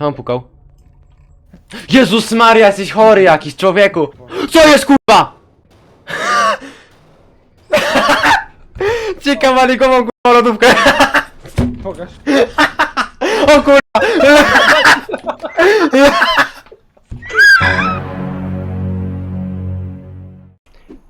On pukał. Jezus Maria, jesteś chory jakiś, człowieku! Co jest kurwa? Ciekawa nikową kurwa lodówkę. Pokaż. O kurwa!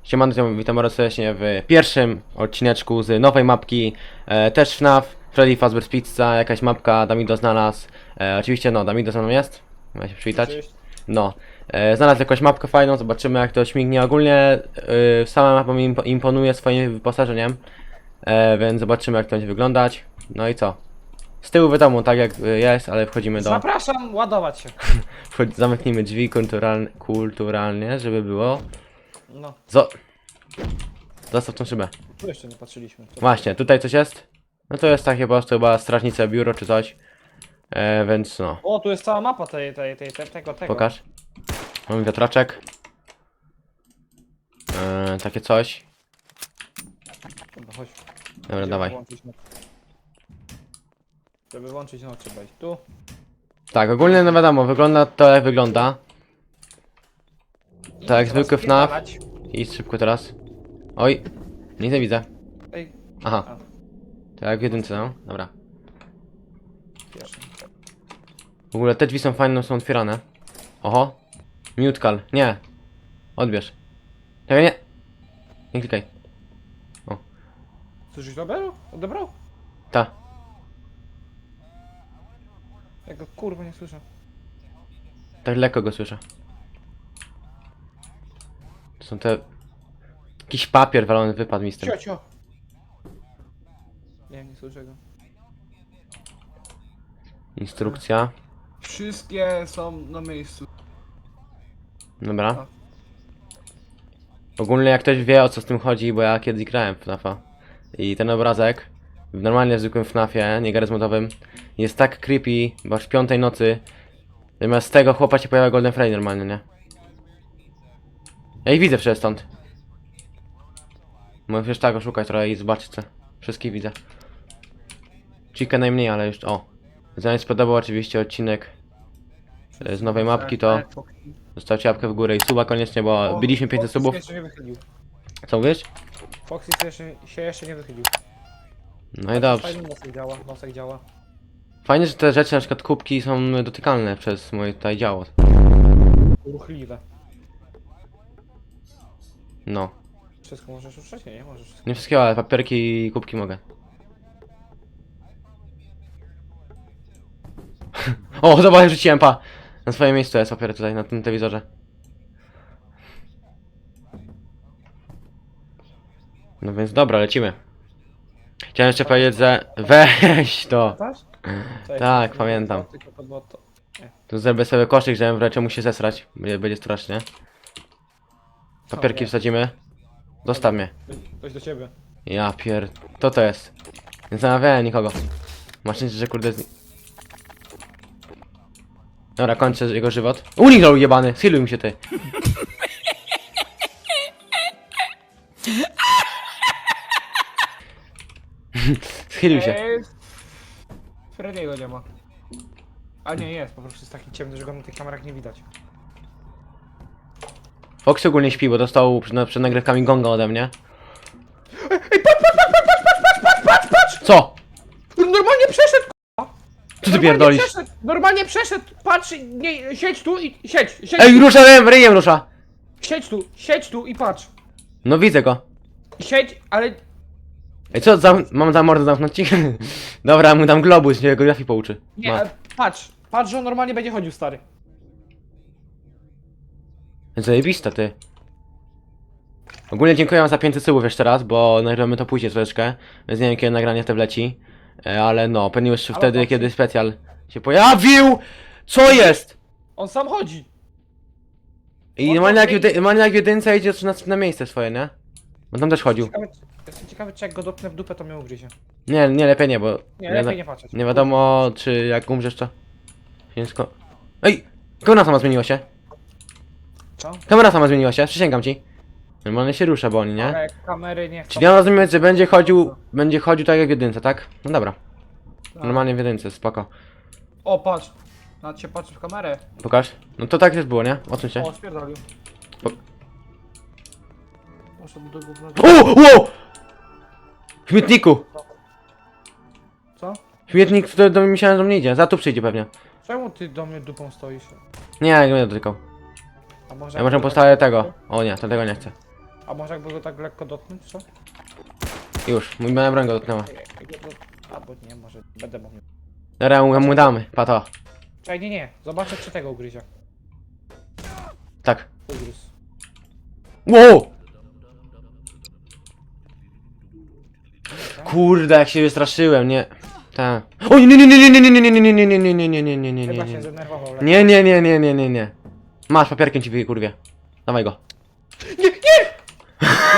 Siemano, witam- witam bardzo serdecznie w pierwszym odcineczku z nowej mapki, e, też FNAF, Freddy Fazbear's Pizza, jakaś mapka Damido znalazł, e, oczywiście no, Damido ze mną jest, ma się przywitać, Cześć. no, e, znalazł jakąś mapkę fajną, zobaczymy jak to śmignie, ogólnie e, sama mapa mi impo- imponuje swoim wyposażeniem, e, więc zobaczymy jak to będzie wyglądać, no i co, z tyłu wiadomo, tak jak e, jest, ale wchodzimy do... Zapraszam ładować się. Zamknijmy drzwi kulturalnie, kulturalnie, żeby było. No, Zo... Zostaw tą szybę. tu jeszcze nie patrzyliśmy. To- Właśnie, tutaj coś jest? No to jest takie po prostu chyba strażnicze biuro czy coś. E, więc no, O, tu jest cała mapa tej, tej, tej, tej tego, tego. pokaż. Mamy wiatraczek. E, takie coś. Dobra, chodź. Dobra, dawaj. włączyć noc. Żeby włączyć no trzeba iść tu. Tak, ogólnie no wiadomo, wygląda to jak wygląda. Tak, Trzeba zwykły FNAF. I szybko teraz. Oj, nic nie widzę. Ej, Aha. A. To jak w jedynce, no. Dobra. W ogóle te drzwi są fajne, są otwierane. Oho. Mutkal. Nie. Odbierz. Czekaj, nie. Nie klikaj. Słyszysz odebrał? Odebrał? Ta. Ja go kurwa nie słyszę. Tak lekko go słyszę. To są te... Jakiś papier walony wypadł mi z tym. Cio, cio. Nie, nie słyszę go. Instrukcja. Wszystkie są na miejscu. Dobra. Ogólnie jak ktoś wie o co z tym chodzi, bo ja kiedyś grałem w FNAFa. I ten obrazek, w normalnie w zwykłym FNAFie, nie garyzmotowym, jest tak creepy, bo aż w piątej nocy zamiast tego chłopa się pojawia Golden Freddy normalnie, nie? Ja ich widzę przecież stąd. Musisz tak oszukać trochę i zobaczyć co. Wszystkich widzę. Chica najmniej, ale już... O! Zanim spodobał oczywiście odcinek e, z nowej mapki, to zostawcie łapkę w górę i suba koniecznie, bo biliśmy 500 Foxy subów. się jeszcze nie wychylił. Co mówisz? Foxy się jeszcze, się jeszcze nie wychylił. No i dobrze. Fajnie nosek działa, nosek działa. Fajnie, że te rzeczy, na przykład kubki są dotykalne przez moje tutaj działo. Ruchliwe. No. Wszystko możesz ruszać? Nie, nie możesz. Nie wszystkiego, ale papierki i kubki mogę. O, zobacz, rzuciłem pa! Na swoje miejsce jest papier tutaj, na tym telewizorze. No więc dobra, lecimy. Chciałem jeszcze powiedzieć, że... Weź to! Pamiętasz? Cześć, Tak, to- pamiętam. Tylko. Tu zrobię sobie koszyk, żebym wreszcie mu się zesrać. Będzie, będzie strasznie. Papierki nie. wsadzimy. Zostaw mnie. Coś do ciebie. Ja pier... To to jest. Nie zamawiałem nikogo. Masz szczęście, że kurde z... Dobra, kończę jego żywot. Uniknął jebany! Schiluj mi się ty. Schylił się. Eee, Frediego nie ma. A nie, jest, po prostu jest taki ciemny, że go na tych kamerach nie widać. Fox ogólnie śpi, bo dostał przed, przed nagrywkami gonga ode mnie. Co? Co ty pierdolisz? Przeszedł, normalnie przeszedł, patrz, nie, siedź tu i siedź, siedź, Ej, rusza ryjem, ryjem rusza! siedź tu, siedź tu i patrz. No widzę go. Siedź, ale Ej, co, zam mam za mordę zamknąć ci? Dobra, mu dam globus, nie geografii pouczy. nie, Ma. e, patrz, patrz, że on normalnie będzie chodził, stary. Zajebista, ty. Ogólnie dziękuję wam za 500 subów jeszcze raz, bo nagramy to później troszeczkę, więc nie wiem kiedy nagranie te wleci. E, Ale no, pewnie już Ale wtedy, kiedy specjal się pojawił! Co jest? On sam chodzi. I On tam jak w jedynce idzie na, na miejsce swoje, nie? On tam też chodził. Ciekawe, jestem ciekawy, czy jak go dotknę w dupę, to mnie ugryzie. Nie, nie, lepiej nie, bo... Nie, lepiej nie patrzeć. nie wiadomo, czy jak umrzesz, to... Ciężko... Ej! Kamera sama zmieniła się. Co? Kamera sama zmieniła się, przysięgam ci. Normalnie się rusza, bo oni, nie? Ale kamery nie chcą... Czyli ja rozumiem, że będzie chodził, będzie chodził tak jak w jedynce, tak? No dobra. Tak. Normalnie w jedynce, spoko. O, patrz. Nawet się patrzy w kamerę. Pokaż. No to tak też było, nie? Odsuń się. O, spierdolił. Po- Poszedł do gówna. O! Wow! W śmietniku! Co? Śmietnik, to, to myślałem, że mnie idzie. Za tu przyjdzie pewnie. Czemu ty do mnie dupą stoisz? Nie, nie będę dotykał. A może Ja może postawię tego. O nie, to tego nie chcę. A może jakby go tak lekko dotknąć, co? Już, mój moja broń go dotknęła. Albo nie, może będę mógł. Dobra, mu, mu damy. Pato. Czekaj, nie, nie. Zobaczę, czy tego ugryzie. Tak. Ugryzł. Wow! Kurde, jak się wystraszyłem, nie. Tak. O nie, nie, nie, nie, nie, nie, nie, nie, nie, nie, nie, nie, nie, nie, nie, nie, nie, nie, Chyba się nie. zdenerwował. lekko. Nie, nie, nie, nie, nie, nie, nie. Masz papierkiem ci kurwie. Dawaj go.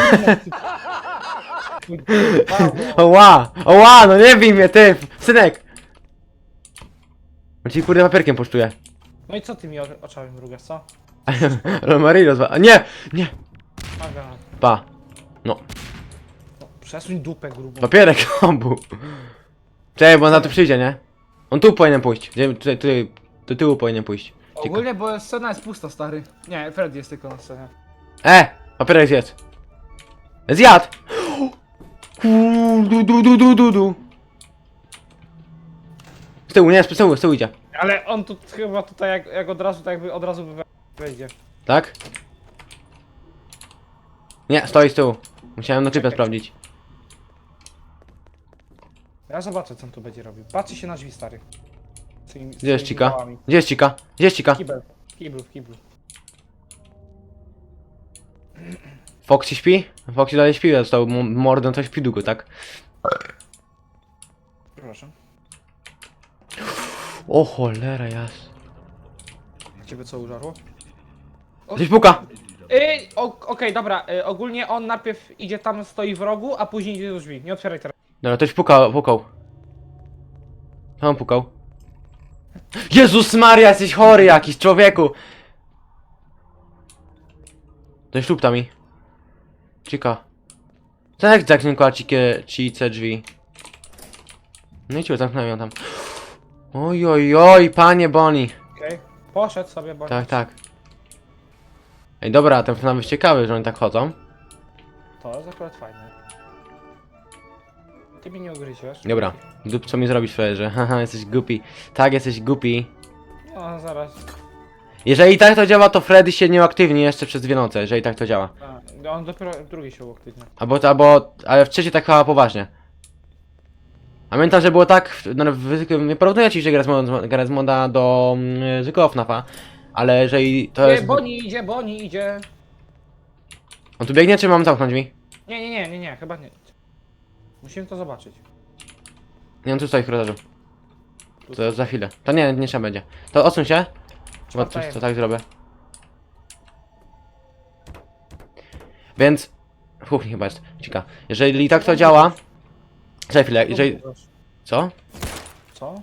Oła! Oła, no nie bij mnie, ty! Synek! On ci kurde papierkiem poszczuje. No i co ty mi o- oczami mrugasz, co? Romarillo zwa... Nie! Nie! Aga. Pa. No. No, przesuń dupę grubą. Papierek obu. Czekaj, bo on na to przyjdzie, nie? On tu powinien pójść. Gdzie, tutaj, tutaj, do tyłu powinien pójść. Ogólnie, bo scena jest pusta, stary. Nie, Fred jest tylko na scenie. E! Papierek zjedz. Zjadł! Du, du, du, du, du, du. Z tyłu, nie, z tyłu, z tyłu idzie. Ale on tu chyba tutaj jak, jak od razu, tak jakby od razu we- wejdzie. Tak? Nie, stoi z tyłu. Musiałem na typę sprawdzić. Ja zobaczę, co on tu będzie robił. Patrzy się na drzwi, stary. Z tymi- z Gdzie jest tymi Cika? Gdzie jest Cika? Gdzie jest Cika? Kibel. W kiblu, w kiblu. Foxy śpi? Foxy dalej śpi, został m- mordą, to śpi długo, tak? Proszę. O cholera jas. Ciebie co użarło? Gdzieś puka! Yy, o- Okej, dobra. Yy, ogólnie on najpierw idzie tam, stoi w rogu, a później idzie do drzwi. Nie otwieraj teraz. Dobra, ktoś puka, pukał. On pukał? Jezus Maria, jesteś chory jakiś, człowieku! To jest lupta mi. Co jak zamknęła cikie, cice drzwi? No i cię zamknąłem ją tam. Oj, oj, oj, panie Boni. Okej. Poszedł sobie, bo... Tak, tak. Ej, dobra, ten FNAF jest ciekawy, że oni tak chodzą. To jest akurat fajne. Ty mnie nie ugryziesz. Dobra, dup, co mi zrobić, frajerze? Haha, jesteś głupi. Tak, jesteś głupi. No, zaraz. Jeżeli tak to działa, to Freddy się nie uaktywni jeszcze przez dwie noce, jeżeli tak to działa. A, on dopiero w drugiej się uaktywnia. Albo, albo, ale w trzeciej tak chyba poważnie. A pamiętam, że było tak, w- no, w, nie porównuję ci, że gra z, mod, gra z moda do mm, zwykłego FNAFa, ale jeżeli to Nie, jest... Boni idzie, Boni idzie. On tu biegnie, czy mam zamknąć mi? Nie, nie, nie, nie, nie, chyba nie. Musimy to zobaczyć. Nie, on tu stoi w korytarzu. To za chwilę. To nie, nie trzeba będzie. To odsuń się. Bo Czwarta coś, to tak zrobię. Więc... Kuchni chyba jest. Cika. Jeżeli tak to działa... Za chwilę, jeżeli... Co? Co?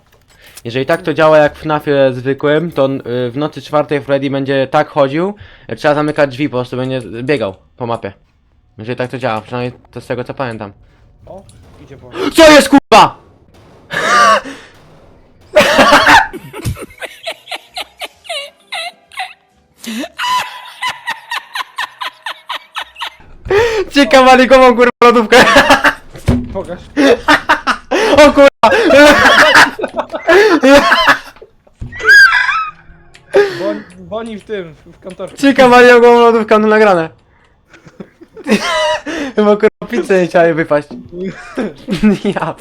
Jeżeli tak to działa jak w FNAFie zwykłym, to y, w nocy czwartej Freddy będzie tak chodził, trzeba zamykać drzwi, po prostu będzie biegał po mapie. Jeżeli tak to działa, przynajmniej to z tego co pamiętam. O, idzie Boni. CO JEST KURWA?! Ciekawa nikową kurwa lodówkę. Pokaż. O kurwa! Boni, Boni w tym, w kantorze. Ciekawa nikową lodówkę, no nagrane. Chyba kurwa pizzę nie chciałem wypaść. Ja.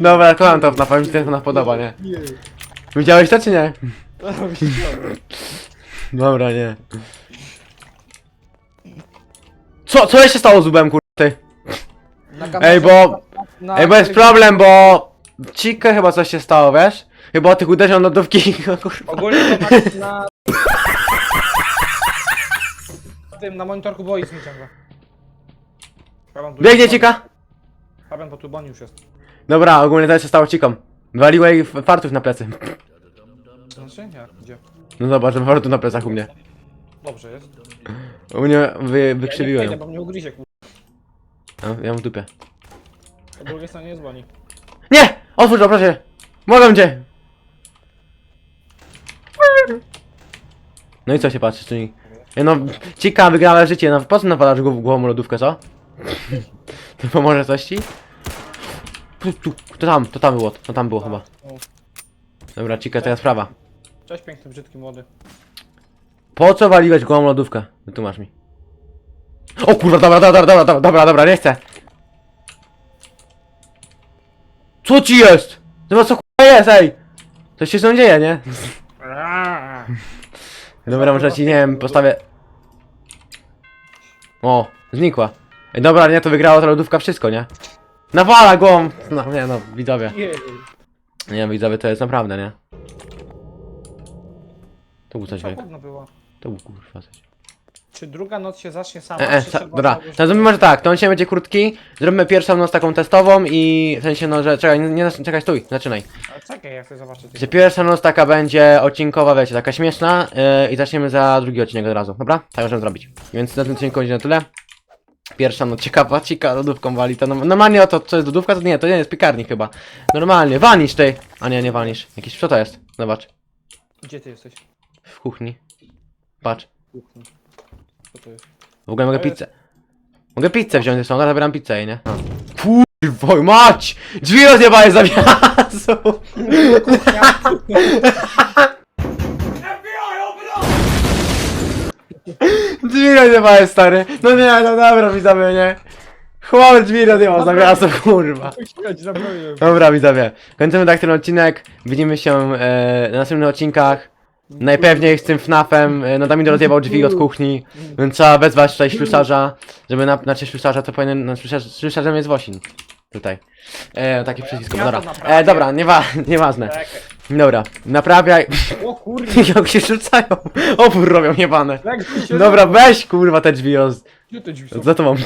Dobra, kocham to na pamięć, to na podoba, nie? Nie. Widziałeś to czy nie? Dobra, nie. Co, co jeszcze stało z ty? Na kamerze- Ej, bo... na- Ej, bo jest problem, bo... Cikę chyba coś się stało, wiesz? Chyba tych uderzeń lodówki, kurwa. Ogólnie to na... na... tym, na monitorku boi mi ciągle. Fabian, tu- Biegnie cika! Fabian, bo tu Boni już jest. Dobra, ogólnie to się stało jej f- fartów na plecy. Znaczy? Nie, gdzie? No zobacz, fartów na plecach u mnie. Dobrze jest. U mnie wy, Ja wejdę, ją. bo mnie ugryzie, kur... Ja, ja mam w dupie. Po drugiej stronie jest Boni. Nie! Otwórz to, proszę! Mogę cię! No i co się patrzysz, czyli... Ej, No, ciekawe, wygrałe życie, no po co napadasz głów- głową lodówkę, co? To pomoże coś ci? Tu, tu, to tam, to tam było, to tam było chyba. Dobra, cika, teraz sprawa. Cześć piękny, brzydki, młody. Po co waliłeś gołą lodówkę? Wytłumacz mi. O kurwa, dobra, dobra, dobra, dobra, dobra, dobra, nie chcę. Co ci jest? Zobacz co kurwa jest, ej! Coś się z nią dzieje, nie? Dobra, może ci, nie wiem, postawię... O, znikła. Ej, dobra, nie, to wygrała ta lodówka wszystko, nie? Nawala głową! No, nie no, widzowie. Jej. Nie, widzowie, to jest naprawdę, nie? To był coś Co wielkiego. było? To był kurwa coś. Czy druga noc się zacznie sama? E, e, czy sa, trzeba dobra, zrobić- to zrobimy może tak, to on się będzie krótki, zrobimy pierwszą noc taką testową i w sensie no, że czekaj, nie, nie czekaj, stój, zaczynaj. Ale Czekaj, ja chcę zobaczyć. Że pierwsza noc taka będzie odcinkowa, wiecie, taka śmieszna yy, i zaczniemy za drugi odcinek od razu, dobra? Tak możemy zrobić. Więc na tym odcinku będzie na tyle. Pierwsza noc ciekawa, cika lodówką wali, to no, normalnie o to, co jest lodówka, to nie, to nie jest piekarnik chyba. Normalnie, wanisz ty! A nie, nie wanisz. Jakiś, co to jest? Zobacz, Gdzie ty jesteś? W kuchni. Patrz, Kuchni. Co to jest? w ogóle mogę To jest- pizzę. Mogę pizzę wziąć ze sobą, zabieram pizzę jej, nie? Kurwa, mać! Drzwi rozjebałeś za miasto! Drzwi rozjebałeś, stary! No nie, no dobra, widzowie, nie? Chłop drzwi rozjebał za miasto, kurwa. Chodź. Dobra, widzowie, kończymy tak ten odcinek. Widzimy się e, na następnych odcinkach. Najpewniej z tym FNAF-em, e, no Damian rozjebał drzwi od kuchni, więc trzeba wezwać tutaj ślusarza, żeby na, znaczy ślusarza to powinien, no ślusarz, ślusarzem jest Wosin. Tutaj. E, taki przycisk, Ja dobra. naprawię. E, dobra, niewa, nieważne. Czekaj. Dobra, naprawiaj. O kurde. Jak się rzucają. Opór robią. Jak się Dobra, weź kurwa te drzwi, o, Gdzie te drzwi są? za to mam.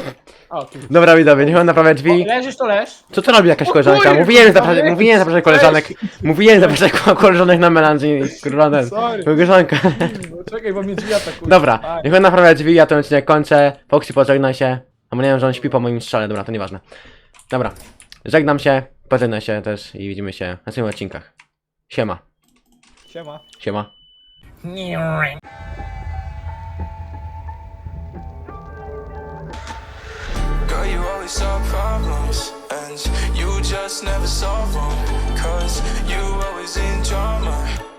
A, tu. Dobra, widzowie, niech on naprawia drzwi. Leżysz to leż. Co to robi jakaś koleżanka? Mówiłem zapraszać, weź. mówiłem zapraszać koleżanek. Mówiłem zapraszać ko- koleżanek na melanży kurwa ten. Sorry. Koleżanka. No, czekaj, bo mnie drzwi atakują. Dobra, niech on naprawia drzwi, ja ten odcinek kończę. Foxy pożegna się. A nie wiem, że on śpi po moim strzale, dobra, to nieważne. Dobra, żegnam się, pożegnaj się też i widzimy się na następnych odcinkach. Siema, Siema. siema. Always solve problems, and you just never solve them. Cause you always in drama.